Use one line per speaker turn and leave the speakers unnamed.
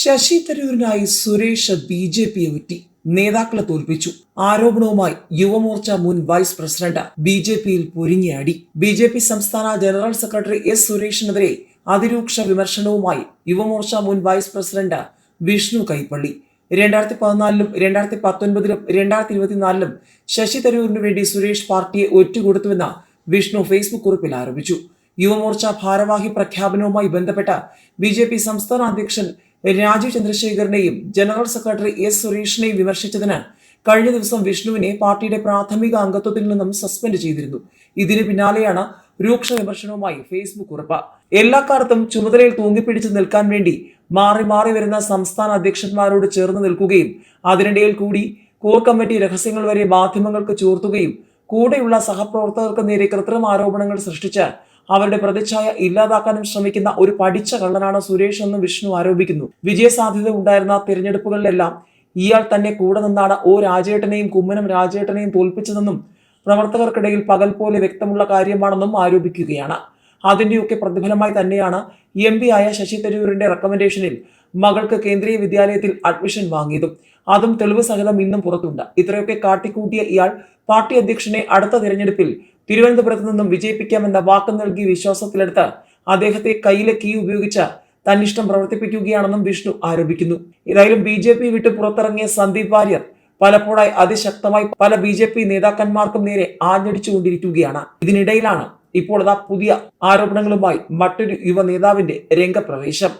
ശശി തരൂരിനായി Suresh B J പിയെ ഒറ്റി നേതാക്കളെ തോൽപ്പിച്ചു. ആരോപണവുമായി യുവമോർച്ച മുൻ വൈസ് പ്രസിഡന്റ് ബി ജെ പിയിൽ പൊരിഞ്ഞയാടി ബി ജെ പി സംസ്ഥാന ജനറൽ സെക്രട്ടറി എസ് സുരേഷിനെതിരെ അതിരൂക്ഷ വിമർശനവുമായി യുവമോർച്ച മുൻ വൈസ് പ്രസിഡന്റ് വിഷ്ണു കൈപ്പള്ളി. രണ്ടായിരത്തി പതിനാലിലും രണ്ടായിരത്തി പത്തൊൻപതിലും രണ്ടായിരത്തി ഇരുപത്തിനാലിലും ശശി തരൂരിനു വേണ്ടി സുരേഷ് പാർട്ടിയെ ഒറ്റുകൊടുത്തുവെന്ന് വിഷ്ണു ഫേസ്ബുക്ക് കുറിപ്പിൽ ആരോപിച്ചു. യുവമോർച്ച ഭാരവാഹി പ്രഖ്യാപനവുമായി ബന്ധപ്പെട്ട ബി സംസ്ഥാന അധ്യക്ഷൻ രാജീവ് ചന്ദ്രശേഖരനെയും ജനറൽ സെക്രട്ടറി എസ് സുരേഷിനെയും വിമർശിച്ചതിന് കഴിഞ്ഞ ദിവസം വിഷ്ണുവിനെ പാർട്ടിയുടെ പ്രാഥമിക അംഗത്വത്തിൽ നിന്നും സസ്പെൻഡ് ചെയ്തിരുന്നു. ഇതിന് പിന്നാലെയാണ് രൂക്ഷ വിമർശനവുമായി ഫേസ്ബുക്ക് ഉറപ്പ്. എല്ലാ കാലത്തും ചുമതലയിൽ തൂങ്ങിപ്പിടിച്ച് നിൽക്കാൻ വേണ്ടി മാറി മാറി വരുന്ന സംസ്ഥാന അധ്യക്ഷന്മാരോട് ചേർന്ന് നിൽക്കുകയും അതിനിടയിൽ കൂടി കോർ കമ്മിറ്റി രഹസ്യങ്ങൾ വരെ മാധ്യമങ്ങൾക്ക് ചോർത്തുകയും കൂടെയുള്ള സഹപ്രവർത്തകർക്ക് നേരെ കൃത്രിമ ആരോപണങ്ങൾ സൃഷ്ടിച്ച് അവരുടെ പ്രതിച്ഛായ ഇല്ലാതാക്കാനും ശ്രമിക്കുന്ന ഒരു പഠിച്ച കള്ളനാണ് സുരേഷ് എന്ന് വിഷ്ണു ആരോപിക്കുന്നു. വിജയസാധ്യത ഉണ്ടായിരുന്ന തിരഞ്ഞെടുപ്പുകളിലെല്ലാം ഇയാൾ തന്നെ കൂടെ നിന്നാണ് ഓ രാജേട്ടനെയും കുമ്മനം രാജേട്ടനെയും തോൽപ്പിച്ചതെന്നും പ്രവർത്തകർക്കിടയിൽ പകൽ പോലെ വ്യക്തമുള്ള കാര്യമാണെന്നും ആരോപിക്കുകയാണ്. അതിന്റെയൊക്കെ പ്രതിഫലമായി തന്നെയാണ് എം ആയ ശശി തരൂരിന്റെ റെക്കമെൻഡേഷനിൽ മകൾക്ക് കേന്ദ്രീയ വിദ്യാലയത്തിൽ അഡ്മിഷൻ വാങ്ങിയതും. അതും തെളിവ് സഹിതം ഇന്നും പുറത്തുണ്ട്. ഇത്രയൊക്കെ കാട്ടിക്കൂട്ടിയ ഇയാൾ പാർട്ടി അധ്യക്ഷനെ അടുത്ത തിരഞ്ഞെടുപ്പിൽ തിരുവനന്തപുരത്ത് നിന്നും വിജയിപ്പിക്കാമെന്ന വാക്ക് നൽകി വിശ്വാസത്തിലെടുത്ത് അദ്ദേഹത്തെ കയ്യിലെ കീ ഉപയോഗിച്ച് തന്നിഷ്ടം പ്രവർത്തിപ്പിക്കുകയാണെന്നും വിഷ്ണു ആരോപിക്കുന്നു. ഏതായാലും ബി ജെ പി വിട്ട് പുറത്തിറങ്ങിയ സന്ദീപ് വാര്യർ പലപ്പോഴായി അതിശക്തമായി പല ബി ജെ പി നേതാക്കന്മാർക്കും നേരെ ആഞ്ഞടിച്ചുകൊണ്ടിരിക്കുകയാണ്. ഇതിനിടയിലാണ് ഇപ്പോൾ അതാ പുതിയ ആരോപണങ്ങളുമായി മറ്റൊരു യുവ നേതാവിന്റെ രംഗപ്രവേശം.